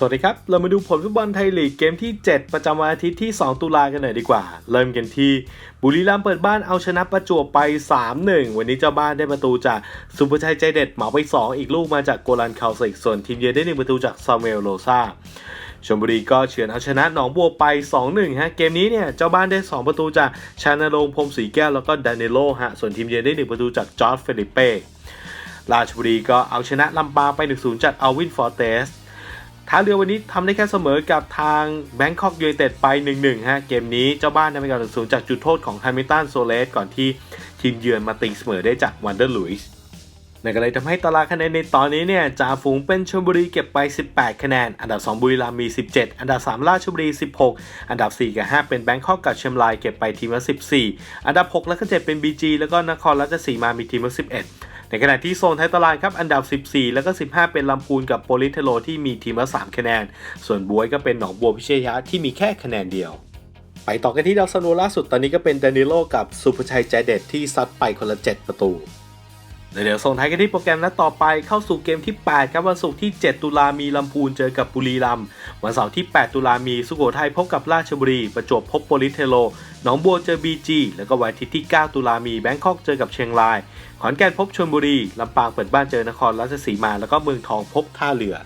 สวัสดีครับ เรามาดูผลฟุตบอลไทยลีกเกมที่ 7 ประจำวันอาทิตย์ที่ 2 ตุลากันหน่อยดีกว่า เริ่มกันที่บุรีรัมย์เปิดบ้านเอาชนะประจวบไป 3-1 วันนี้เจ้าบ้านได้ประตูจากสุภชัยใจเด็ดเหมาไป 2 อีกลูกมาจากโกลันคาสิกส่วนทีมเยือนได้ 1 ประตูจากซามูเอลโลซาชลบุรีก็เฉือนเอาชนะหนองบัวไป 2-1 ฮะ เกมนี้เนี่ยเจ้าบ้านได้ 2 ประตูจากชานรงพรมศรีแก้วแล้วก็ดานเนโลฮะส่วนทีมเยือนได้ 1 ประตูจากจอร์จเฟลิเป้ราชบุรีก็เอาชนะลำปางไป 1-0จากอัลวินฟอร์เตส ท่าเรือวันนี้ทำได้แค่เสมอกับทางแบงคอกยูไนเต็ดไป 1-1 ฮะ เกมนี้เจ้าบ้านได้ไปกับ1-0จากจุดโทษของแฮมิลตันโซเลสก่อนที่ทีมเยือนมาตีเสมอได้จากวันเดอร์ลุยส์นั่นก็เลยทำให้ตารางคะแนนในตอนนี้เนี่ยจ่าฝูงเป็นชลบุรีเก็บไป 18 คะแนน อันดับ 2 บุรีรัมย์มี 17 อันดับ 3 ราชบุรี 16 อันดับ 4 กับ 5 เป็นแบงคอกกับเชียงรายเก็บไปทีมละ 14 อันดับ 6 และก็7เป็น BG แล้วก็นครราชสีมามีทีมละ 11 ในขณะที่โซนท้ายตารางครับอันดับ 14 แล้วก็ 15 เป็นลำพูนกับโปลิเทโลที่มีทีมละ3คะแนน ส่วนบวยก็เป็นหนองบัวพิเชยะที่มีแค่คะแนนเดียว ไปต่อกันที่ดาวซันโวล่าสุดตอนนี้ก็เป็นเดนิโลกับสุภชัยใจเด็ดที่ซัดไปคนละ 7 ประตู เดี๋ยวส่งท้ายกันที่โปรแกรมนัดต่อไปเข้าสู่เกมที่ 8 ครับวันศุกร์ที่ 7 ตุลามีลำพูนเจอกับบุรีรัมย์วันเสาร์ที่ 8 ตุลามีสุโขทัยพบกับราชบุรี ประจวบพบโปลิเทโลหนองบัวเจอบีจีแล้วก็วันอาทิตย์ที่ 9 ตุลามีแบงคอกเจอกับเชียงราย ขอนแก่นพบชลบุรีลำปางเปิดบ้านเจอนครราชสีมา แล้วก็เมืองทองพบท่าเรือ